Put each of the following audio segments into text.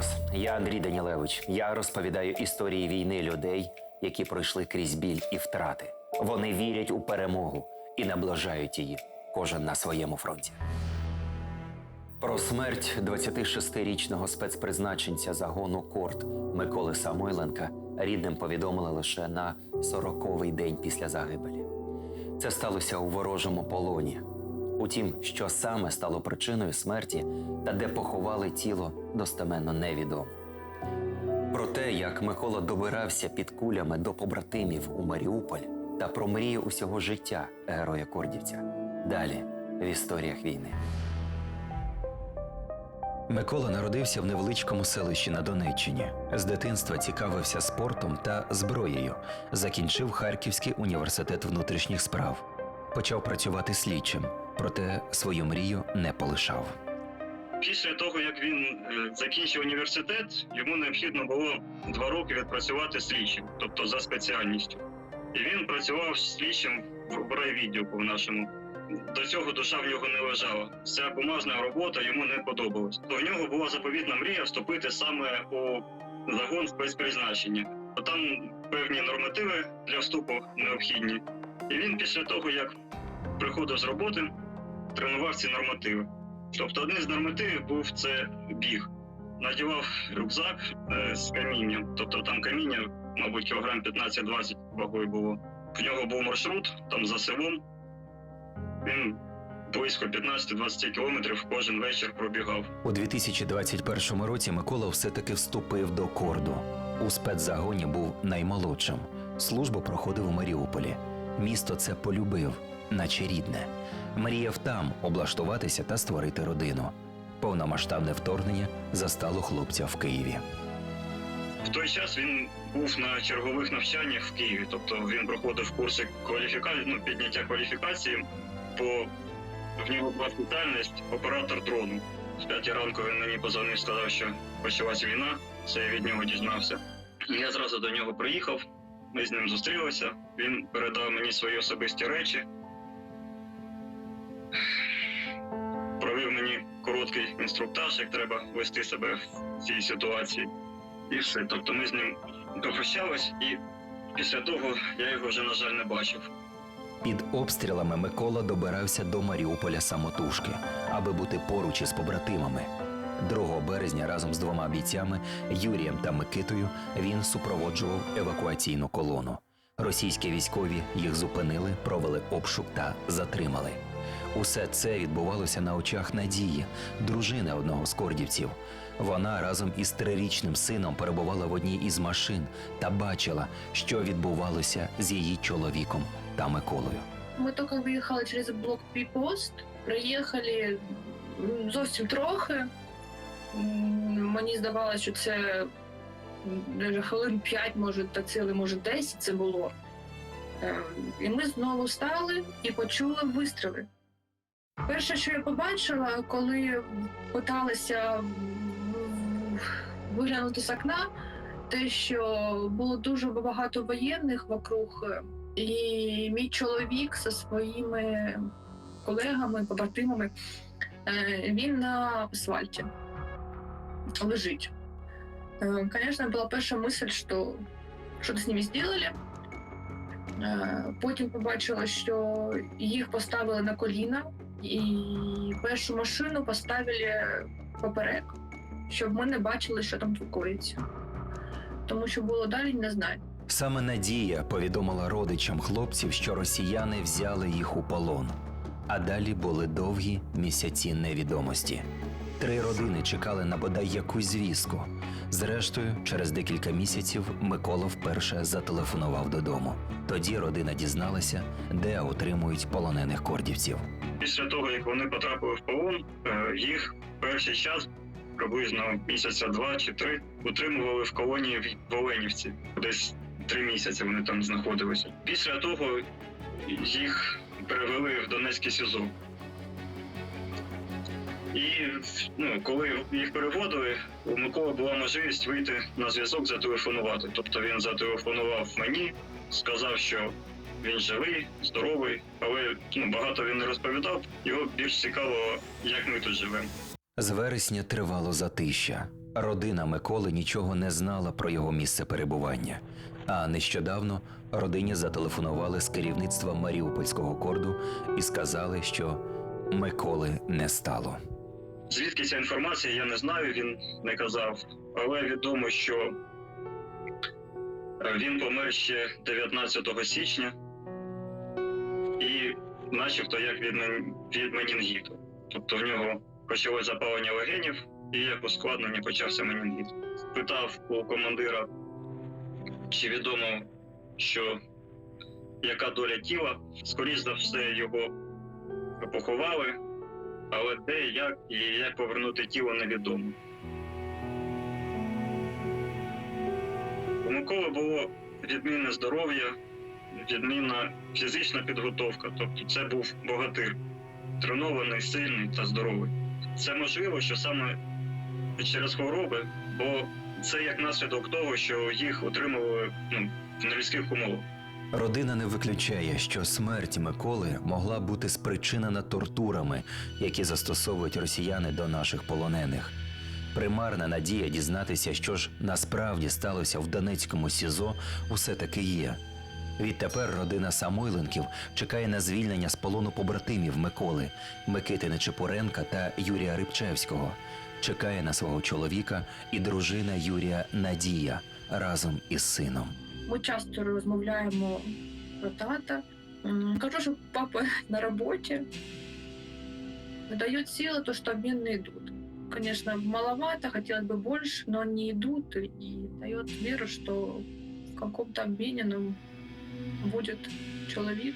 вас! Я Андрій Данілевич. Я розповідаю історії війни людей, які пройшли крізь біль і втрати. Вони вірять у перемогу і наближають її, кожен на своєму фронті. Про смерть 26-річного спецпризначенця загону Корт Миколи Самойленка рідним повідомили лише на 40-й день після загибелі. Це сталося у ворожому полоні. Утім, що саме стало причиною смерті та де поховали тіло, достеменно невідомо. Про те, як Микола добирався під кулями до побратимів у Маріуполь та про мрію усього життя героя Кордівця. Далі в історіях війни. Микола народився в невеличкому селищі на Донеччині. З дитинства цікавився спортом та зброєю. Закінчив Харківський університет внутрішніх справ. Почав працювати слідчим, проте свою мрію не полишав. Після того, як він е, закінчив університет, йому необхідно було два роки відпрацювати слідчим, тобто за спеціальністю. І він працював слідчим в райвідділку в нашому. До цього душа в нього не лежала. Ця бумажна робота йому не подобалась. То в нього була заповітна мрія вступити саме у загон спецпризначення. Бо Там певні нормативи для вступу необхідні. І він після того, як приходив з роботи, тренував ці нормативи. Тобто один з нормативів був це біг. Надівав рюкзак е, з камінням, тобто там каміння, мабуть, кілограм 15-20 вагою було. В нього був маршрут там за селом. Він близько 15-20 кілометрів кожен вечір пробігав. У 2021 році Микола все-таки вступив до корду. У спецзагоні був наймолодшим. Службу проходив у Маріуполі. Місто це полюбив, наче рідне. Мріяв там облаштуватися та створити родину. Повномасштабне вторгнення застало хлопця в Києві. В той час він був на чергових навчаннях в Києві, тобто він проходив курси кваліфікації, ну, підняття кваліфікації, бо в нього була спеціальність оператор дрону. З п'ятій ранку він мені позвонив, сказав, що почалась війна. Це я від нього дізнався. Я зразу до нього приїхав, ми з ним зустрілися. Він передав мені свої особисті речі. Короткий інструктаж, як треба вести себе в цій ситуації. І все. Тобто ми з ним попрощались, і після того я його вже, на жаль, не бачив. Під обстрілами Микола добирався до Маріуполя самотужки, аби бути поруч із побратимами. 2 березня разом з двома бійцями Юрієм та Микитою він супроводжував евакуаційну колону. Російські військові їх зупинили, провели обшук та затримали. Усе це відбувалося на очах Надії, дружини одного з кордівців. Вона разом із трирічним сином перебувала в одній із машин та бачила, що відбувалося з її чоловіком та Миколою. Ми тільки виїхали через блокпост, приїхали зовсім трохи. Мені здавалося, що це даже хвилин 5, може, та ціле, може 10 це було. Е, І ми знову стали і почули вистріли. Перше, що я побачила, коли питалася виглянути з окна, те, що було дуже багато воєнних вокруг. е, і мій чоловік зі своїми колегами, побратимами, е, він на асфальті лежить. Е, Звісно, була перша мисль, що що з ними зробили. Е, Потім побачила, що їх поставили на коліна, і першу машину поставили поперек, щоб ми не бачили, що там коїться. Тому що було далі, не знаю. Саме Надія повідомила родичам хлопців, що росіяни взяли їх у полон. А далі були довгі місяці невідомості. Три родини чекали на бодай якусь звістку. Зрештою, через декілька місяців Микола вперше зателефонував додому. Тоді родина дізналася, де отримують полонених кордівців. Після того, як вони потрапили в полон, е, їх перший час, приблизно місяця два чи три, утримували в колонії в Оленівці. Десь три місяці вони там знаходилися. Після того їх перевели в Донецький СІЗО. І ну, коли їх переводили, у Миколи була можливість вийти на зв'язок, зателефонувати. Тобто він зателефонував мені, сказав, що він живий, здоровий, але ну, багато він не розповідав. Його більш цікаво, як ми тут живемо. З вересня тривало затища. Родина Миколи нічого не знала про його місце перебування. А нещодавно родині зателефонували з керівництва Маріупольського корду і сказали, що Миколи не стало. Звідки ця інформація, я не знаю, він не казав. Але відомо, що він помер ще 19 січня, і начебто як від, від менінгіту. Тобто в нього почалось запалення легенів, і як ускладнення почався менінгіт. Питав у командира, чи відомо, що яка доля тіла. Скоріше за все, його поховали, але де, як і як повернути тіло невідомо. У Миколи було відмінне здоров'я, відмінна фізична підготовка. Тобто це був богатир, тренований, сильний та здоровий. Це можливо, що саме через хвороби, бо це як наслідок того, що їх отримували ну, в нелюдських умовах. Родина не виключає, що смерть Миколи могла бути спричинена тортурами, які застосовують росіяни до наших полонених. Примарна надія дізнатися, що ж насправді сталося в Донецькому СІЗО, усе таки є. Відтепер родина Самойленків чекає на звільнення з полону побратимів Миколи, Микити Нечепуренка та Юрія Рибчевського. Чекає на свого чоловіка і дружина Юрія Надія разом із сином. Ми часто розмовляємо про тата. М, Кажу, що папа на роботі. Дает силы то, что обмены идут. Конечно, маловато, хотелось бы больше, но они идут и дает веру, что в каком-то обмене нам будет человек.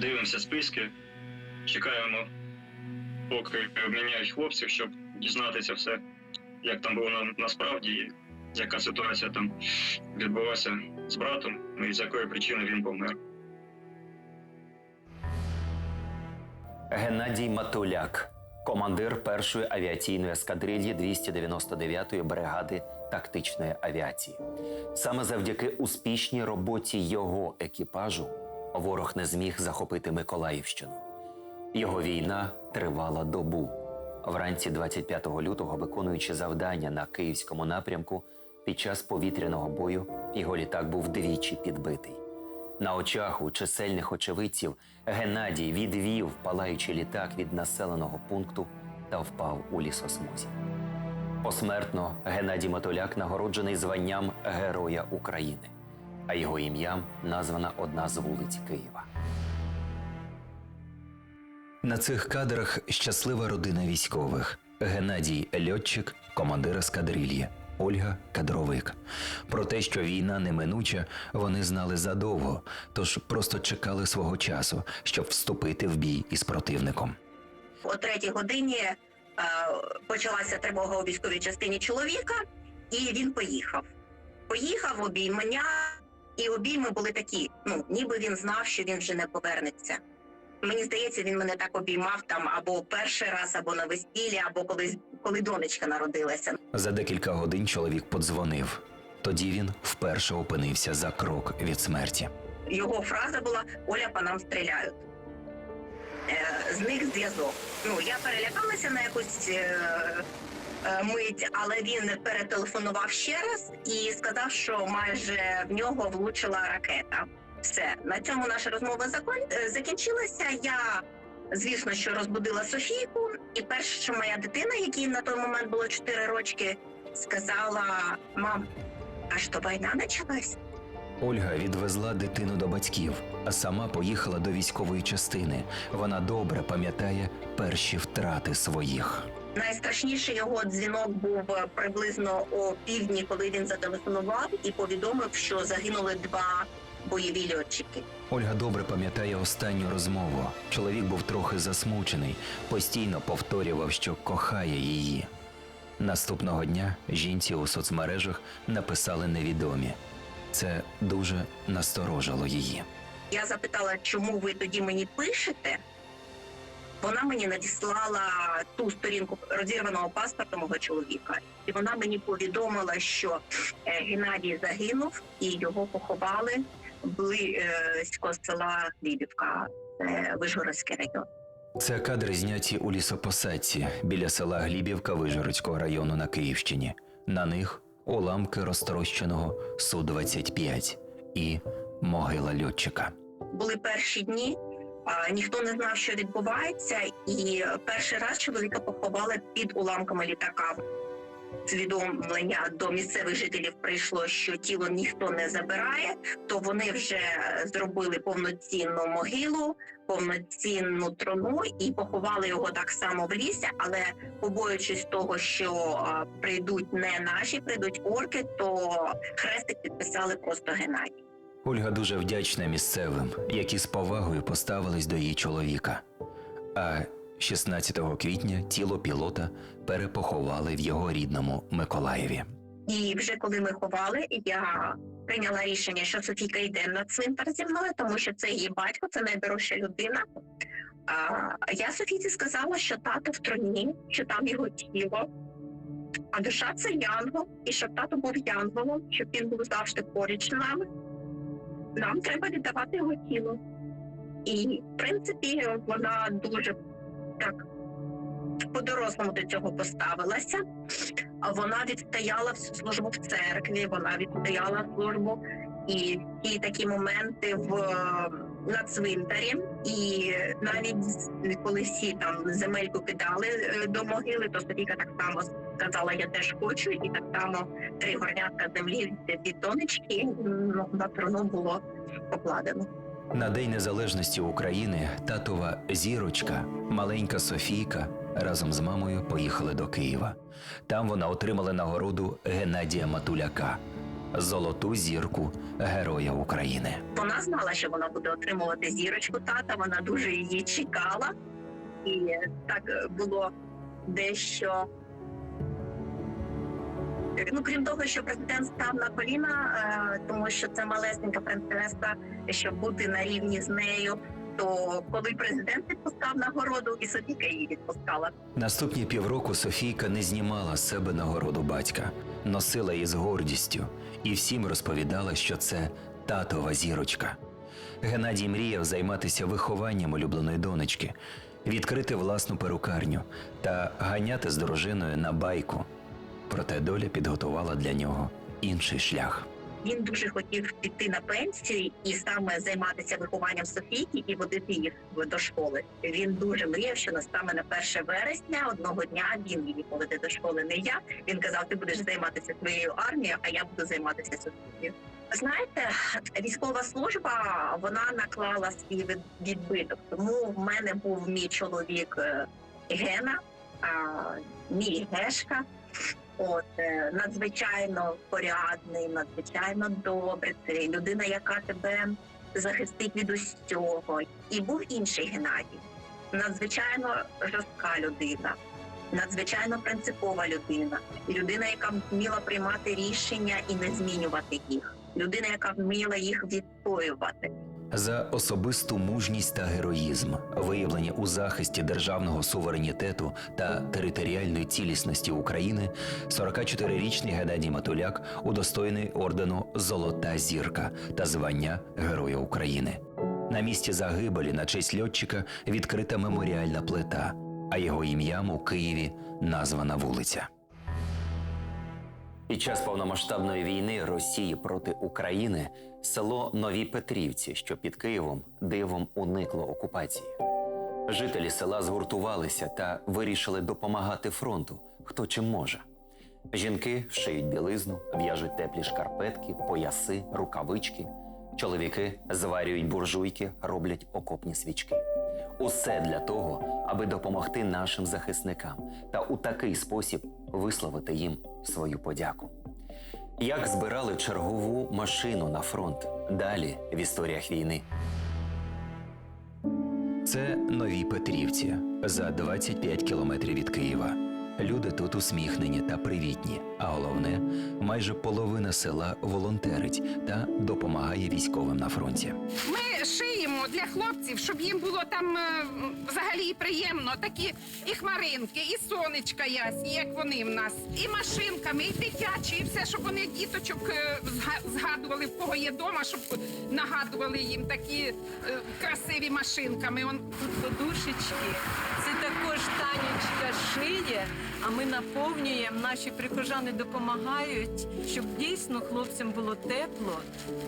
дивимося списки, чекаємо, поки обміняють хлопців, щоб дізнатися все, як там було на, насправді, і Яка ситуація там відбулася з братом, і з якої причини він помер. Геннадій Матуляк, командир першої авіаційної ескадрильї 299-ї бригади тактичної авіації. Саме завдяки успішній роботі його екіпажу ворог не зміг захопити Миколаївщину. Його війна тривала добу. Вранці 25 лютого, виконуючи завдання на київському напрямку, під час повітряного бою його літак був двічі підбитий. На очах у чисельних очевидців Геннадій відвів палаючий літак від населеного пункту та впав у лісосмузі. Посмертно Геннадій Матоляк нагороджений званням Героя України, а його ім'ям названа одна з вулиць Києва. На цих кадрах щаслива родина військових: Геннадій льотчик, командир ескадрильї, Ольга кадровик. Про те, що війна неминуча, вони знали задовго, тож просто чекали свого часу, щоб вступити в бій із противником. О третій годині е, почалася тривога у військовій частині чоловіка, і він поїхав. Поїхав обіймання, і обійми були такі: ну ніби він знав, що він вже не повернеться. Мені здається, він мене так обіймав там або перший раз, або на весіллі, або колись коли донечка народилася. За декілька годин чоловік подзвонив. Тоді він вперше опинився за крок від смерті. Його фраза була Оля по нам стріляють. Е, зник зв'язок. Ну я перелякалася на якусь е, е, мить, але він перетелефонував ще раз і сказав, що майже в нього влучила ракета. Все на цьому наша розмова закон- е, закінчилася. Я звісно, що розбудила Софійку, і перша моя дитина, якій на той момент було 4 рочки, сказала: мам, а що війна почалась? Ольга відвезла дитину до батьків, а сама поїхала до військової частини. Вона добре пам'ятає перші втрати своїх. Найстрашніший його дзвінок був приблизно о півдні, коли він зателефонував і повідомив, що загинули два бойові льотчики. Ольга добре пам'ятає останню розмову. Чоловік був трохи засмучений, постійно повторював, що кохає її. Наступного дня жінці у соцмережах написали невідомі. Це дуже насторожило її. Я запитала, чому ви тоді мені пишете. Вона мені надіслала ту сторінку розірваного паспорта мого чоловіка, і вона мені повідомила, що е, Геннадій загинув і його поховали близько села Хлібівка, це Вишгородський район. Це кадри зняті у лісопосадці біля села Глібівка Вижгородського району на Київщині. На них уламки розтрощеного Су-25 і могила льотчика. були перші дні. А, ніхто не знав, що відбувається, і перший раз чоловіка поховали під уламками літака. Повідомлення до місцевих жителів прийшло, що тіло ніхто не забирає, то вони вже зробили повноцінну могилу, повноцінну трону і поховали його так само в лісі. Але побоюючись того, що прийдуть не наші, прийдуть орки, то хрестик підписали просто Геннадій. Ольга дуже вдячна місцевим, які з повагою поставились до її чоловіка. А 16 квітня тіло пілота перепоховали в його рідному Миколаєві. І вже коли ми ховали, я прийняла рішення, що Софійка йде на цвинтар зі мною, тому що це її батько, це найдорожча людина. А я Софійці сказала, що тато в троні, що там його тіло, а душа це янгол, і щоб тато був янголом, щоб він був завжди поруч з нами. Нам треба віддавати його тіло. І, в принципі, вона дуже так по-дорослому до цього поставилася. Вона відстояла всю службу в церкві, вона відстояла службу і ті такі моменти в на цвинтарі. І навіть коли всі там земельку кидали е, до могили, то Софійка так само сказала, я теж хочу, і так само три горнятка землі від- донечки на трону було покладено. На День Незалежності України татова зірочка, маленька Софійка, разом з мамою поїхали до Києва. Там вона отримала нагороду Геннадія Матуляка золоту зірку Героя України. Вона знала, що вона буде отримувати зірочку тата. Вона дуже її чекала, і так було дещо. Ну, крім того, що президент став на коліна, е, тому що це малесенька принцеса, щоб бути на рівні з нею. То коли президент відпускав нагороду, і Софіка її відпускала. Наступні півроку Софійка не знімала з себе нагороду батька, носила її з гордістю і всім розповідала, що це татова зірочка. Геннадій мріяв займатися вихованням улюбленої донечки, відкрити власну перукарню та ганяти з дружиною на байку. Проте доля підготувала для нього інший шлях. Він дуже хотів піти на пенсію і саме займатися вихованням Софійки і водити їх до школи. Він дуже мріяв, що саме на 1 вересня одного дня він її поведе до школи. Не я. Він казав: ти будеш займатися своєю армією, а я буду займатися Софією. Знаєте, військова служба вона наклала свій відбиток. Тому в мене був мій чоловік е, Гена, а, мій Гешка. От е, надзвичайно порядний, надзвичайно добрий. Це людина, яка тебе захистить від усього. І був інший Геннадій, надзвичайно жорстка людина, надзвичайно принципова людина, людина, яка вміла приймати рішення і не змінювати їх. Людина, яка вміла їх відстоювати. За особисту мужність та героїзм, виявлені у захисті державного суверенітету та територіальної цілісності України, 44-річний Геннадій Матуляк удостоєний ордену Золота зірка та звання Героя України. На місці загибелі на честь льотчика відкрита меморіальна плита, а його ім'ям у Києві названа вулиця. Під час повномасштабної війни Росії проти України село Нові Петрівці, що під Києвом, дивом уникло окупації. Жителі села згуртувалися та вирішили допомагати фронту, хто чим може. Жінки шиють білизну, в'яжуть теплі шкарпетки, пояси, рукавички. Чоловіки зварюють буржуйки, роблять окопні свічки. Усе для того, аби допомогти нашим захисникам та у такий спосіб висловити їм свою подяку. Як збирали чергову машину на фронт далі в історіях війни. Це нові Петрівці за 25 кілометрів від Києва. Люди тут усміхнені та привітні, а головне, майже половина села волонтерить та допомагає військовим на фронті. Ми для хлопців, щоб їм було там е, взагалі приємно. Такі і хмаринки, і сонечка ясні, як вони в нас, і машинками, і дитячі, і все, щоб вони діточок е, зга- згадували, в кого є дома, щоб нагадували їм такі е, красиві машинками. Он Тут подушечки. Це шиє, а ми наповнюємо. Наші прихожани допомагають, щоб дійсно хлопцям було тепло,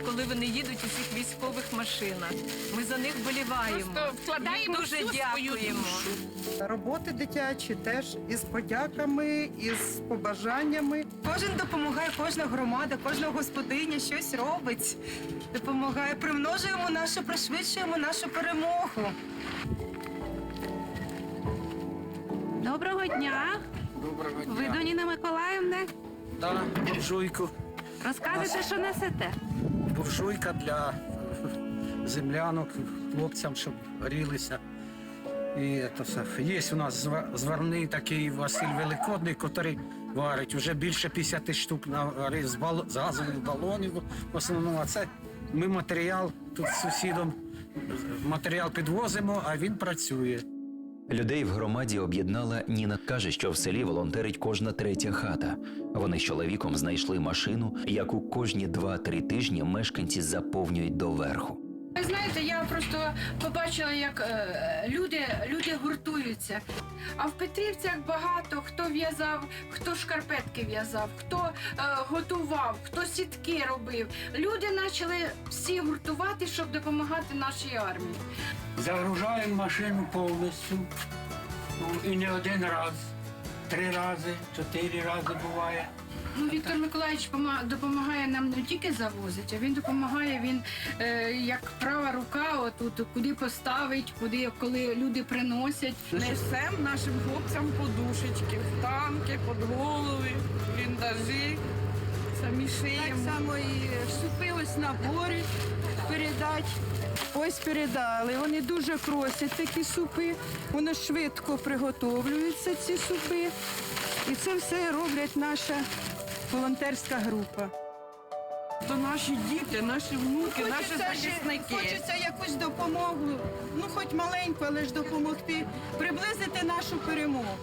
коли вони їдуть у цих військових машинах. Ми за них боліваємо. просто вкладаємо Дуже всю свою дякуємо. душу. Роботи дитячі теж із подяками, із побажаннями. Кожен допомагає, кожна громада, кожна господиня щось робить. Допомагає, примножуємо нашу, пришвидшуємо нашу перемогу. Доброго дня. Доброго дня. Ви до Ніни Миколаївни. Да, буржуйку. Розказуйте, що несете. Буржуйка для землянок, хлопцям, щоб грілися. І це все. Є у нас зва- зварний такий Василь Великодний, який варить вже більше 50 штук наварив з, бал... з газових балонів. В основному, а це ми матеріал тут з сусідом матеріал підвозимо, а він працює. Людей в громаді об'єднала Ніна каже, що в селі волонтерить кожна третя хата. Вони з чоловіком знайшли машину, яку кожні 2-3 тижні мешканці заповнюють доверху. Ви знаєте, я просто побачила, як е, люди, люди гуртуються. А в Петрівцях багато хто в'язав, хто шкарпетки в'язав, хто е, готував, хто сітки робив. Люди почали всі гуртувати, щоб допомагати нашій армії. Загружаємо машину повністю. Ну, і не один раз. Три рази, чотири рази буває. Ну, Віктор Миколаївич пома- допомагає нам не тільки завозить, а він допомагає. Він е, як права рука, отут куди поставить, куди коли люди приносять. Несемо нашим хлопцям подушечки, в танки, під голови, бліндажі, самі шиємо. Так само і супи ось набори передать. Ось передали. Вони дуже просять такі супи. Воно швидко приготовлюються, ці супи. І це все роблять наша волонтерська група. То наші діти, наші внуки, наші захисники. хочеться якусь допомогу, ну хоч маленьку, але ж допомогти, приблизити нашу перемогу.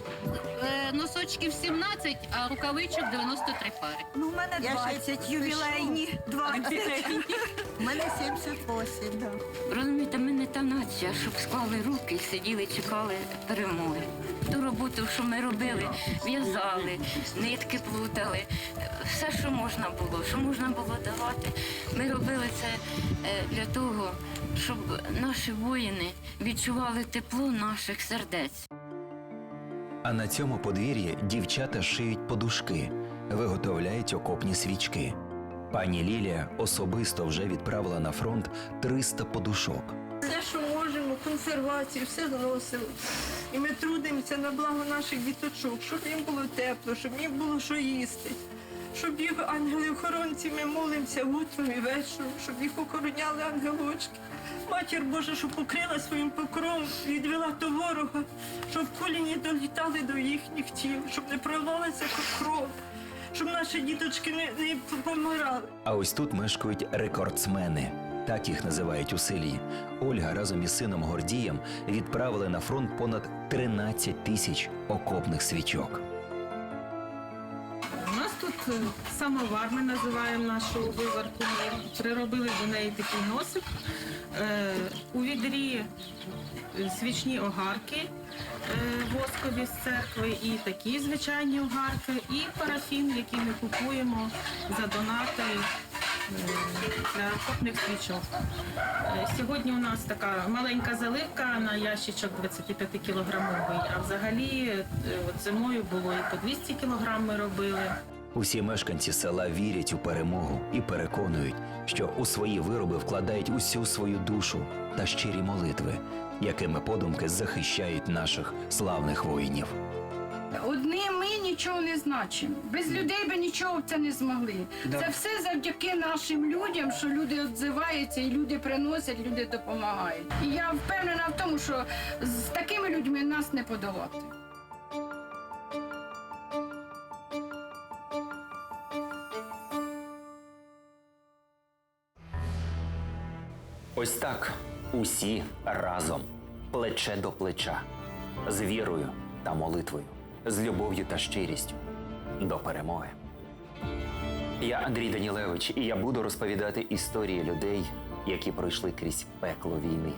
Е, носочків 17, а рукавичок 93 пари. Ну, у мене 20 ювілейні. 20. У мене 78, так. Розумієте, ми не та нація, щоб склали руки і сиділи, чекали перемоги. Ту роботу, що ми робили, в'язали, нитки плутали, все, що можна було, що можна було давати. Ми робили це е, для того, щоб наші воїни відчували тепло наших сердець. А на цьому подвір'ї дівчата шиють подушки, виготовляють окопні свічки. Пані Лілія особисто вже відправила на фронт 300 подушок. Все, що можемо, консервацію, все зносимо. І ми трудимося на благо наших діточок, щоб їм було тепло, щоб їм було що їсти. Щоб їх ангели-охоронці, ми молимося утром і вечором, щоб їх охороняли ангелочки. Матір Божа, щоб покрила своїм покровом, відвела до ворога, щоб кулі не долітали до їхніх тіл, щоб не пролилася кров, щоб наші діточки не, не помирали. А ось тут мешкають рекордсмени. Так їх називають у селі. Ольга разом із сином Гордієм відправили на фронт понад 13 тисяч окопних свічок. Самовар, ми називаємо нашу виварку. Ми приробили до неї такий носик. Е, У відрі свічні огарки е, воскові з церкви, і такі звичайні огарки, і парафін, який ми купуємо за донати е, для окопних свічок. Сьогодні у нас така маленька заливка на ящичок 25 кілограмовий, а взагалі от зимою було і по 200 кілограм ми робили. Усі мешканці села вірять у перемогу і переконують, що у свої вироби вкладають усю свою душу та щирі молитви, якими подумки захищають наших славних воїнів. Одні ми нічого не значимо. Без людей би нічого це не змогли. Да. Це все завдяки нашим людям, що люди відзиваються, і люди приносять, люди допомагають. І я впевнена в тому, що з такими людьми нас не подолати. Ось так Усі разом, плече до плеча, з вірою та молитвою, з любов'ю та щирістю до перемоги. Я Андрій Данілевич, і я буду розповідати історії людей, які пройшли крізь пекло війни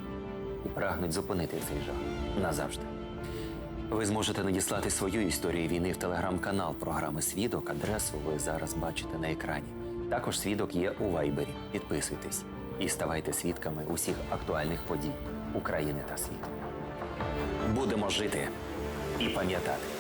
і прагнуть зупинити цей жах назавжди. Ви зможете надіслати свою історію війни в телеграм-канал програми Свідок. Адресу ви зараз бачите на екрані. Також свідок є у Вайбері. Підписуйтесь і ставайте свідками усіх актуальних подій України та світу. Будемо жити і пам'ятати.